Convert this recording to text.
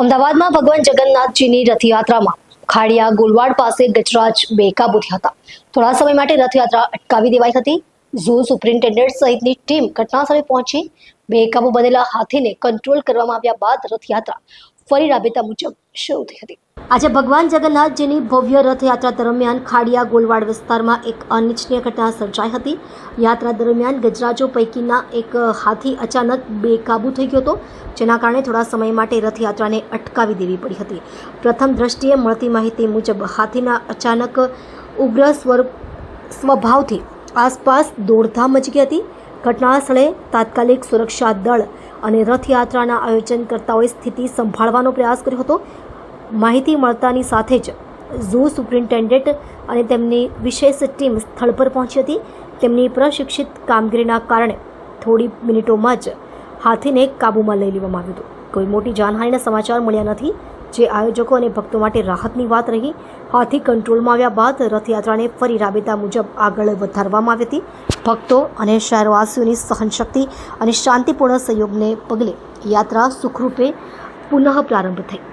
અમદાવાદમાં ભગવાન જગન્નાથજીની રથયાત્રામાં ખાડિયા ગોલવાડ પાસે ગજરાજ બેકાબૂ હતા. થોડા સમય માટે રથયાત્રા અટકાવી દેવાઈ હતી. ઝૂ સુપ્રિન્ટેન્ડન્ટ સહિતની ટીમ ઘટનાસ્થળે પહોંચી બેકાબૂ બનેલા હાથીને કંટ્રોલ કરવામાં આવ્યા બાદ રથયાત્રા ફરી રાબેતા મુજબ શરૂ થઈ હતી. આજે ભગવાન જગન્નાથજીની ભવ્ય રથયાત્રા દરમિયાન ખાડિયા ગોલવાડ વિસ્તારમાં એક અનિચ્છનીય ઘટના સર્જાઈ હતી. યાત્રા દરમિયાન ગજરાજો પૈકીના એક હાથી અચાનક બેકાબૂ થઈ ગયો હતો, જેના કારણે થોડા સમય માટે રથયાત્રાને અટકાવી દેવી પડી હતી. પ્રથમ દ્રષ્ટિએ મળતી માહિતી મુજબ, હાથીના અચાનક ઉગ્ર સ્વરૂપ સ્વભાવથી આસપાસ દોડધામ મચી ગઈ હતી. ઘટના સ્થળે તાત્કાલિક સુરક્ષા દળ અને રથયાત્રાના આયોજનકર્તાઓએ સ્થિતિ સંભાળવાનો પ્રયાસ કર્યો હતો. માહિતી મળતાની સાથે જ ઝૂ સુપ્રિન્ટેન્ડન્ટ અને તેમની વિશેષ ટીમ સ્થળ પર પહોંચી હતી. તેમની પ્રશિક્ષિત કામગીરીના કારણે થોડી મિનિટોમાં જ હાથીને કાબૂમાં લઈ લેવામાં આવ્યું હતું. કોઈ મોટી જાનહાનિના સમાચાર મળ્યા નથી. જે આયોજકો અને ભક્તો માટે રાહતની વાત રહી. હાથી કંટ્રોલમાં આવ્યા બાદ રથયાત્રાને ફરી રાબેતા મુજબ આગળ વધારવામાં આવી હતી. ભક્તો અને શહેરવાસીઓની સહનશક્તિ અને શાંતિપૂર્ણ સહયોગને પગલે યાત્રા સુખરૂપે પુનઃ પ્રારંભ થઈ.